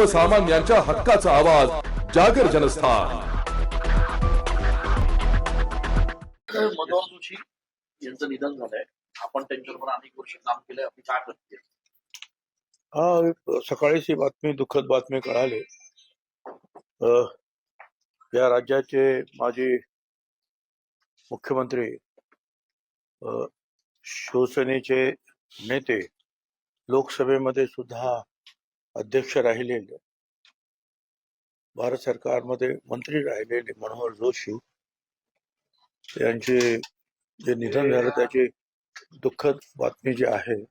सर्वसामान्यांच्या हक्काचा आवाज जागर जनस्थान. मनोहर जोशी यांचं निधन झालंय. आपण त्यांच्याबरोबर अनेक वर्ष काम केलंय. आपली काय करते हा सकाळीच ही बातमी दुःखद बातमी कळाली. अ, या राज्याचे माजी मुख्यमंत्री अ, शिवसेनेचे नेते लोकसभेमध्ये सुद्धा अध्यक्ष राहिलेले. भारत सरकारमध्ये मंत्री राहिलेले मनोहर जोशी. यांचे जे निधन झालं त्याची दुःखद बातमी जी आहे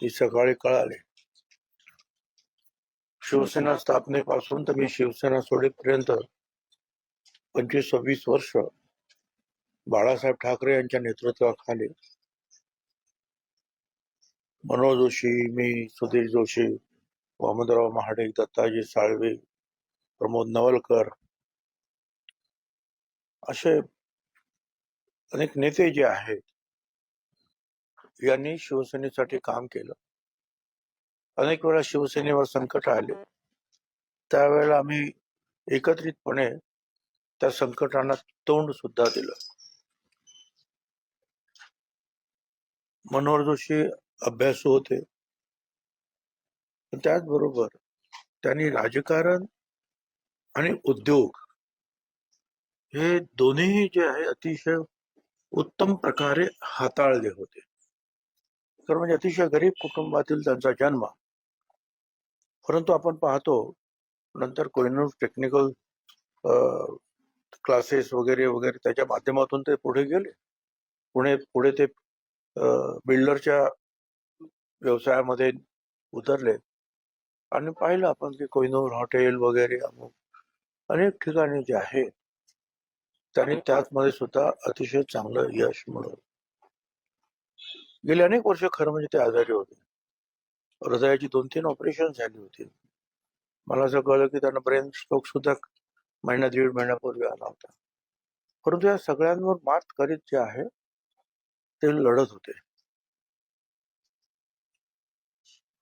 ती सकाळी कळाली. शिवसेना स्थापनेपासून तर मी शिवसेना सोडेपर्यंत पंचवीस सव्वीस वर्ष बाळासाहेब ठाकरे यांच्या नेतृत्वाखाली. मनोहर जोशी मी सुधीर जोशी वामनराव महाडिक दत्ताजी साळवे प्रमोद नवलकर असे अनेक नेते जे आहेत यांनी शिवसेनेसाठी काम केलं. अनेक वेळा शिवसेनेवर संकट आले. त्यावेळेला आम्ही एकत्रितपणे त्या संकटांना तोंड सुद्धा दिलं. मनोहर जोशी अभ्यासू होते. पण त्याचबरोबर त्यांनी राजकारण आणि उद्योग हे दोन्ही जे आहे अतिशय उत्तम प्रकारे हाताळले होते. तर म्हणजे अतिशय गरीब कुटुंबातील त्यांचा जन्म परंतु आपण पाहतो नंतर कोहिनूर टेक्निकल क्लासेस वगैरे वगैरे त्याच्या माध्यमातून ते पुढे गेले. पुणे पुढे ते बिल्डरच्या व्यवसायामध्ये उतरले. आणि पाहिलं आपण की कोहिनूर हॉटेल वगैरे अमुक अनेक ठिकाणी जे आहे त्यांनी त्याचमध्ये सुद्धा अतिशय चांगलं यश मिळवलं. गेली अनेक वर्ष खरं म्हणजे ते आजारी होते. हृदयाची दोन तीन ऑपरेशन झाली होती. मला असं कळलं की त्यांना ब्रेन स्ट्रोक सुद्धा महिना दीड महिन्यापूर्वी आला होता. परंतु या सगळ्यांवर मात करीत जे आहे ते लढत होते.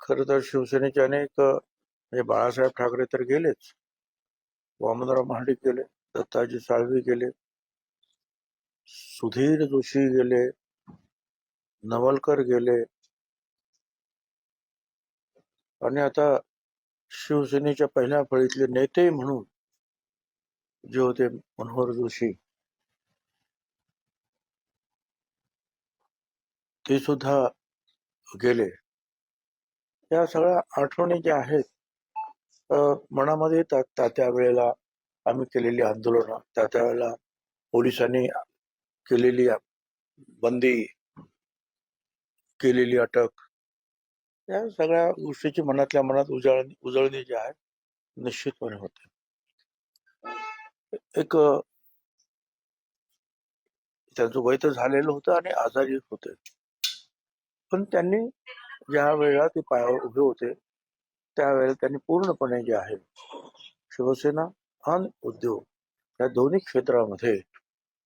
खरं तर शिवसेनेचे अनेक म्हणजे बाळासाहेब ठाकरे तर गेलेच. वामनराव महाडिक गेले दत्ताजी साळवी गेले सुधीर जोशी गेले नवलकर गेले. आणि आता शिवसेनेच्या पहिल्या फळीतले नेते म्हणून जे होते मनोहर जोशी ते सुद्धा गेले. या सगळ्या आठवणी ज्या आहेत मनामध्ये येतात त्या त्या वेळेला आम्ही केलेली आंदोलनं त्या त्यावेळेला पोलिसांनी केलेली बंदी केलेली अटक या सगळ्या गोष्टीची मनातल्या मनात उजळणी उजळणी जी आहे निश्चितपणे होते. एक त्यांचं वय तर झालेलं होतं आणि आजारी होते. पण त्यांनी ज्या वेळेला ते पायावर उभे होते त्यावेळेला त्यांनी पूर्णपणे जे आहे शिवसेना आणि उद्योग या दोन्ही क्षेत्रामध्ये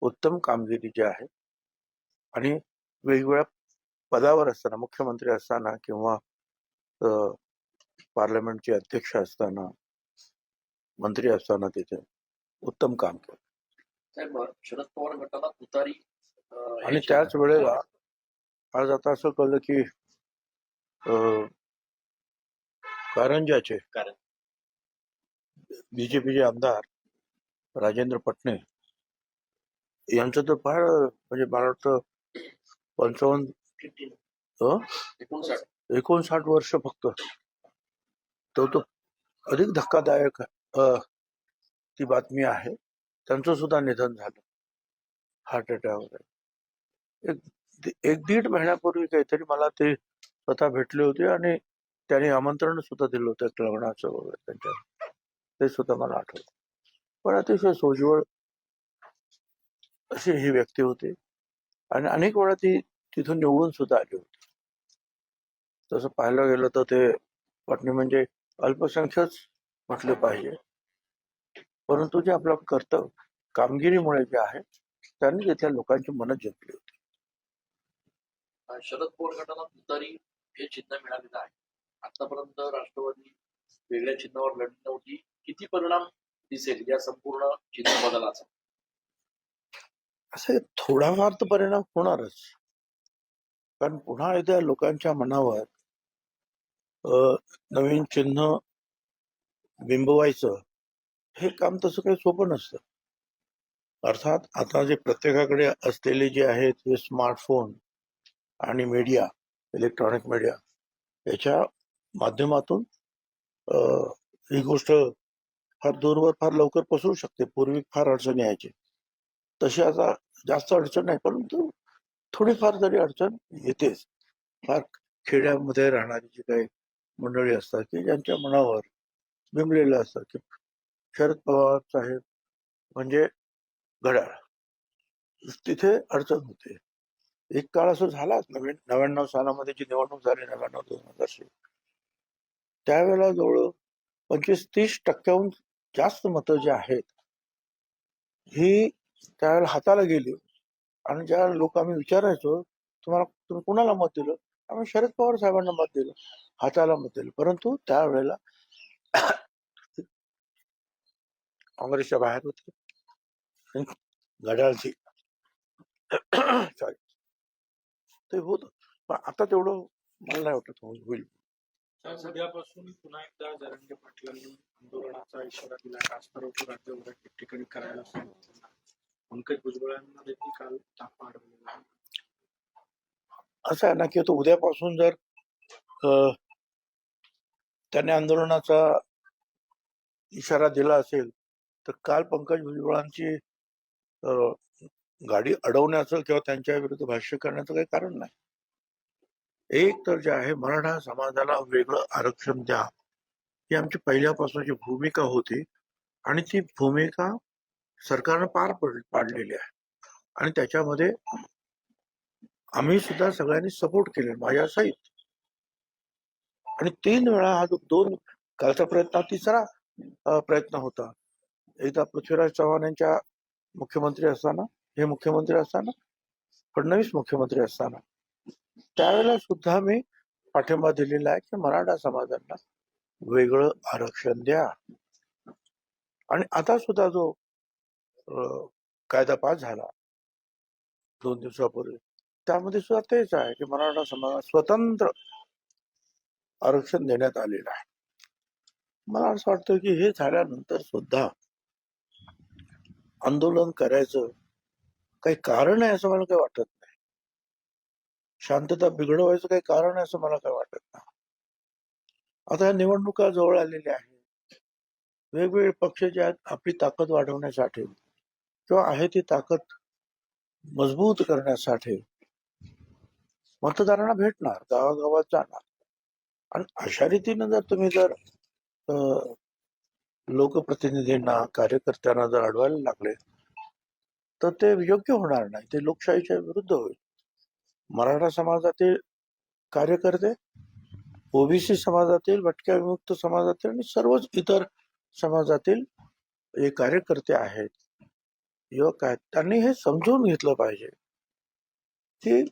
उत्तम कामगिरी जी आहे आणि वेगवेगळ्या पदावर असताना मुख्यमंत्री असताना किंवा पार्लमेंटचे अध्यक्ष असताना मंत्री असताना तिथे उत्तम काम केलं. शरद पवार गटाला तुतारी आणि याची- त्याच वेळेला आज आता असं कळलं की कारंजाचे कारण बीजेपीचे आमदार राजेंद्र पटणे यांचं तर फार म्हणजे मला वाटतं पंचावन्न 15, अ, 59. एकोणसाठ वर्ष फक्त. तो तो अधिक धक्कादायक ती बातमी आहे. त्यांचं सुद्धा निधन झालं. हार्ट अटॅक एक एक दीड महिन्यापूर्वी काहीतरी मला ते स्वतः भेटले होते आणि त्यांनी आमंत्रण सुद्धा दिलं होतं लग्नाचं वगैरे त्यांच्या ते सुद्धा मला आठवतं. पण अतिशय सोज्वळ अशी ही व्यक्ती होती. आणि अनेक वेळा ती तिथून निवडून सुद्धा आली होती. तसं पाहायला गेलं तर ते पत्नी म्हणजे अल्पसंख्यच म्हटले पाहिजे. परंतु जे आपलं कर्तव्य कामगिरीमुळे जे आहे त्यांनी तिथल्या लोकांची मनं जिंकली होती. शरद पवार गटाला तुतारी हे चिन्ह मिळालेलं आहे. आतापर्यंत राष्ट्रवादी वेगळ्या चिन्हावर लढण्यावरती किती परिणाम दिसेल या संपूर्ण चिन्ह बदलाचा? असे थोडाफार तर परिणाम होणारच. कारण पुन्हा एकदा लोकांच्या मनावर नवीन चिन्ह बिंबवायचं हे काम तसं काही सोपं नसतं. अर्थात आता जे प्रत्येकाकडे असलेले जे आहेत हे स्मार्टफोन आणि मीडिया इलेक्ट्रॉनिक मीडिया याच्या माध्यमातून ही गोष्ट फार दूरवर फार लवकर पसरू शकते. पूर्वी फार अडचण यायची. तशी आता जास्त अडचण नाही परंतु थोडीफार जरी अडचण येतेच. फार खेड्यामध्ये राहणारी जी काही मंडळी असतात की ज्यांच्या मनावर बिंबलेलं असतं की शरद पवार साहेब म्हणजे घड्याळ. तिथे अडचण होते. एक काळ असं झालाच. नवीन नव्याण्णव सालामध्ये जी निवडणूक झाली नव्याण्णव दोन हजारची त्यावेळेला जवळ पंचवीस तीस टक्क्याहून जास्त मतं जी आहेत ही त्यावेळेला हाताला गेली. आणि ज्या लोक आम्ही विचारायचो तुम्हाला तुम्ही कुणाला मत दिलं? आम्ही शरद पवार साहेबांना मत दिलं हाताला मत दिलं. परंतु त्यावेळेला काँग्रेसच्या बाहेर होते. घड्याळची सॉरी ते होत. पण आता तेवढं मला नाही वाटत होईल. उद्यापासून पुन्हा एकदा जरंगे पाटलांनी आंदोलनाचा इशारा दिला. रास्तारोको राज्यभरात ठिकठिकाणी करायला सांगितलं पंकज भुजबळांना देखील काल तापा अडवलेला. असं आहे ना की तो उद्यापासून जर त्याने आंदोलनाचा इशारा दिला असेल तर काल पंकज भुजबळांची गाडी अडवण्याचं किंवा त्यांच्या विरुद्ध भाष्य करण्याचं काही कारण नाही. एक तर जे आहे मराठा समाजाला वेगळं आरक्षण द्या ही आमची पहिल्यापासूनची भूमिका होती आणि ती भूमिका सरकारनं पार पड पाडलेली आहे. आणि त्याच्यामध्ये आम्ही सुद्धा सगळ्यांनी सपोर्ट केले माझ्या सहित. आणि तीन वेळा हा जो दोन कालचा प्रयत्न तिसरा प्रयत्न होता. एकदा पृथ्वीराज चव्हाण यांच्या मुख्यमंत्री असताना हे मुख्यमंत्री असताना फडणवीस मुख्यमंत्री असताना. त्यावेळेला सुद्धा मी पाठिंबा दिलेला आहे की मराठा समाजाला वेगळं आरक्षण द्या. आणि आता सुद्धा जो कायदा पास झाला दोन दिवसापूर्वी त्यामध्ये सुद्धा तेच आहे की मराठा समाजाला स्वतंत्र आरक्षण देण्यात आलेलं आहे. मला असं वाटतं की हे झाल्यानंतर सुद्धा आंदोलन करायचं काही कारण आहे असं मला काही वाटत नाही. शांतता बिघडवायचं काही कारण आहे असं मला काही वाटत नाही. आता या निवडणुका जवळ आलेल्या आहेत. वेगवेगळे पक्ष जे आहेत आपली ताकद वाढवण्यासाठी किंवा आहे ती ताकद मजबूत करण्यासाठी मतदारांना भेटणार गावागावात जाणार. आणि अशा रीतीनं जर तुम्ही जर अं, लोकप्रतिनिधींना कार्यकर्त्यांना जर अडवायला लागले तर ते योग्य होणार नाही. ते लोकशाहीच्या विरुद्ध होईल. मराठा समाजातील कार्यकर्ते ओबीसी समाजातील भटक्या विमुक्त समाजातील आणि सर्वच इतर समाजातील जे कार्यकर्ते आहेत. युवक आहेत त्यांनी हे समजून घेतलं पाहिजे. की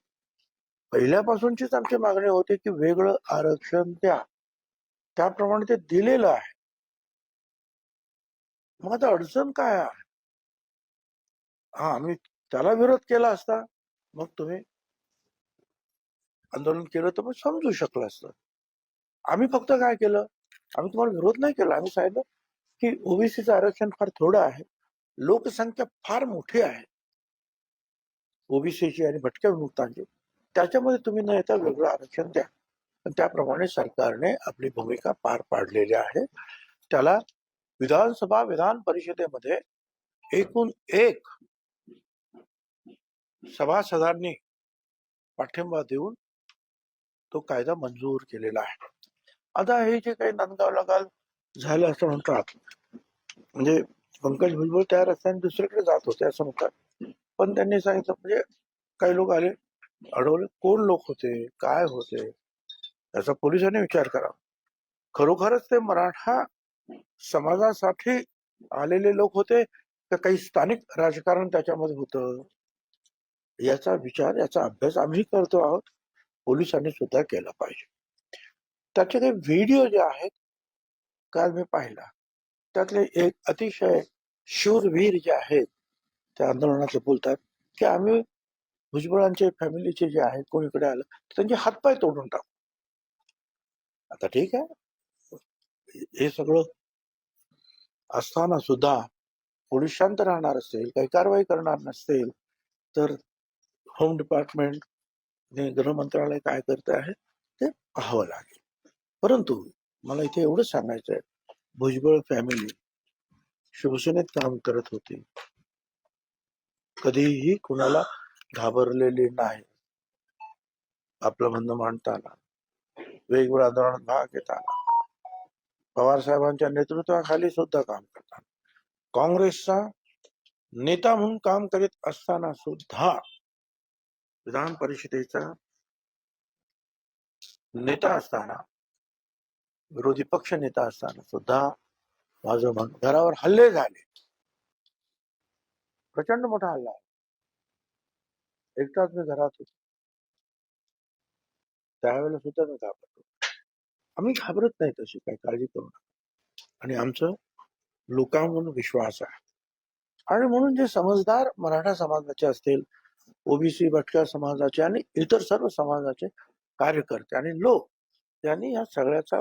पहिल्यापासूनचीच आमची मागणी होती की वेगळं आरक्षण द्या. त्याप्रमाणे ते दिलेलं आहे. मग आता अडचण काय आहे? हा आम्ही त्याला विरोध केला असता. मग तुम्ही आंदोलन केलं तर मग समजू शकलं असतं. आम्ही फक्त काय केलं? आम्ही तुम्हाला विरोध नाही केला. आम्ही सांगितलं की ओबीसीचं आरक्षण फार थोडं आहे. लोकसंख्या फार मोठी आहे. ओबीसीची आणि भटक्या विमुक्तांची. त्याच्यामध्ये तुम्ही न येता वेगळं आरक्षण द्या. पण त्याप्रमाणे सरकारने आपली भूमिका पार पाडलेली आहे. त्याला विधानसभा विधान परिषदेमध्ये एकूण एक सभासदांनी पाठिंबा देऊन तो कायदा मंजूर केलेला आहे. आता हे जे काही नांदगावला काल झालं असं म्हणतात म्हणजे पंकज भुजबळ त्या रस्त्याने दुसरीकडे जात होते असं म्हणतात. पण त्यांनी सांगितलं म्हणजे काही लोक आले अडवले कोण लोक होते काय होते याचा पोलिसांनी विचार करा. खरोखरच ते मराठा समाजासाठी आलेले लोक होते का काही स्थानिक राजकारण त्याच्यामध्ये होतं? याचा विचार याचा अभ्यास आम्ही करतो आहोत. पोलिसांनी सुद्धा केला पाहिजे. त्याचे काही व्हिडिओ जे आहेत काल मी पाहिला. त्यातले एक अतिशय शूरवीर जे आहेत त्या आंदोलनाचे बोलतात की आम्ही भुजबळांचे फॅमिलीचे जे आहेत कोणीकडे आलं तर त्यांचे हातपाय तोडून टाकू. आता ठीक आहे. हे सगळं असताना सुद्धा पोलीस शांत राहणार असेल काही कारवाई करणार नसेल तर होम डिपार्टमेंट गृह मंत्रालय काय करत आहे ते पाहावं लागेल. परंतु मला इथे एवढंच सांगायचं आहे भुजबळ फॅमिली शिवसेनेत काम करत होती. कधीही कुणाला घाबरलेली नाही. आपलं म्हणणं मांडताना वेगवेगळ्या आंदोलनात भाग घेताना पवार साहेबांच्या नेतृत्वाखाली सुद्धा काम करताना काँग्रेसचा नेता म्हणून काम करीत असताना सुद्धा विधान परिषदेचा नेता असताना विरोधी पक्ष नेता असताना सुद्धा माझं मन घरावर हल्ले झाले. प्रचंड मोठा हल्ला एकटाच मी घरात होतो. त्यावेळेला सुद्धा मी घाबरतो आम्ही घाबरत नाही तशी काही काळजी करू नका. आणि आमचं लोकांवर विश्वास आहे. आणि म्हणून जे समजदार मराठा समाजाचे असतील ओबीसी भटक्या समाजाचे आणि इतर सर्व समाजाचे कार्यकर्ते आणि लोक यांनी या सगळ्याचा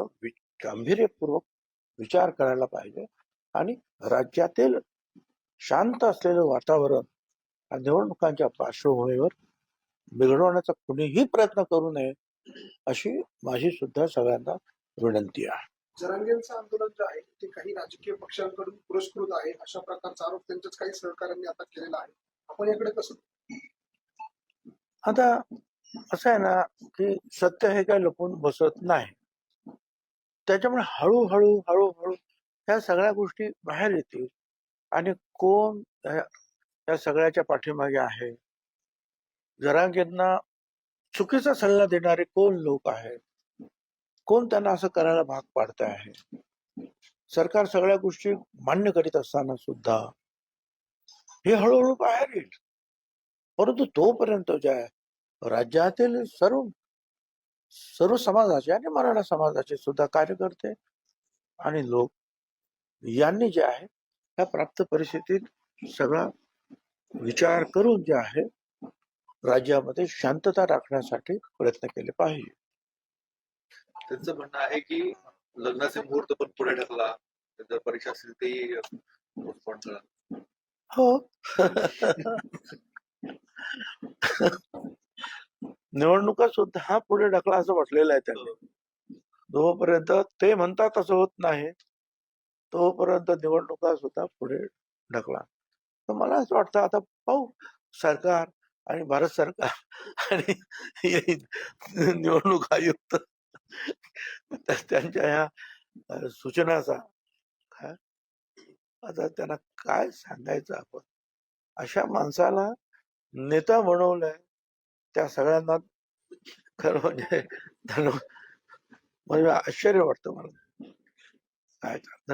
गांभीर्यपूर्वक विचार करायला पाहिजे आणि राज्यातील शांत असलेलं वातावरण या निवडणुकांच्या पार्श्वभूमीवर बिघडवण्याचा कुणीही प्रयत्न करू नये अशी माझी सुद्धा सगळ्यांना विनंती आहे. जरांगेंचं आंदोलन जे आहे ते काही राजकीय पक्षांकडून पुरस्कृत आहे अशा प्रकारचा आरोप त्यांच्याच काही सहकाऱ्यांनी आता केलेला आहे. आपण याकडे कसं आता असं आहे ना की सत्य हे काय लपून बसत नाही. त्याच्यामुळे हळूहळू हळूहळू ह्या सगळ्या गोष्टी बाहेर येतील. आणि कोण या सगळ्याच्या पाठीमागे आहे? जरांगींना चुकीचा सल्ला देणारे कोण लोक आहेत? कोण त्यांना असं करायला भाग पाडत आहे? सरकार सगळ्या गोष्टी मान्य करीत असताना सुद्धा हे हळूहळू बाहेर येईल. परंतु तोपर्यंत जे आहे राज्यातील सर्व सर्व समाजाचे आणि मराठा समाजाचे सुद्धा कार्यकर्ते आणि लोक यांनी जे आहे त्या प्राप्त परिस्थितीत सगळा विचार करून जे आहे राज्यामध्ये शांतता राखण्यासाठी प्रयत्न केले पाहिजे. त्यांचं म्हणणं आहे की लग्नाचे मुहूर्त पण पुढे ढकला जर परीक्षा असेल ते हो. निवडणुका सुद्धा पुढे ढकला असं म्हटलेलं आहे त्यांनी. जोपर्यंत ते म्हणतात असं होत नाही. तोपर्यंत निवडणुका सुद्धा पुढे ढकला. तर मला असं वाटतं आता पाहू. सरकार आणि भारत सरकार आणि निवडणूक आयुक्त त्यांच्या ह्या सूचनाचा काय? आता त्यांना काय सांगायचं आपण? अशा माणसाला नेता बनवलंय त्या सगळ्यांना खरं म्हणजे म्हणजे आश्चर्य वाटतं मला. काय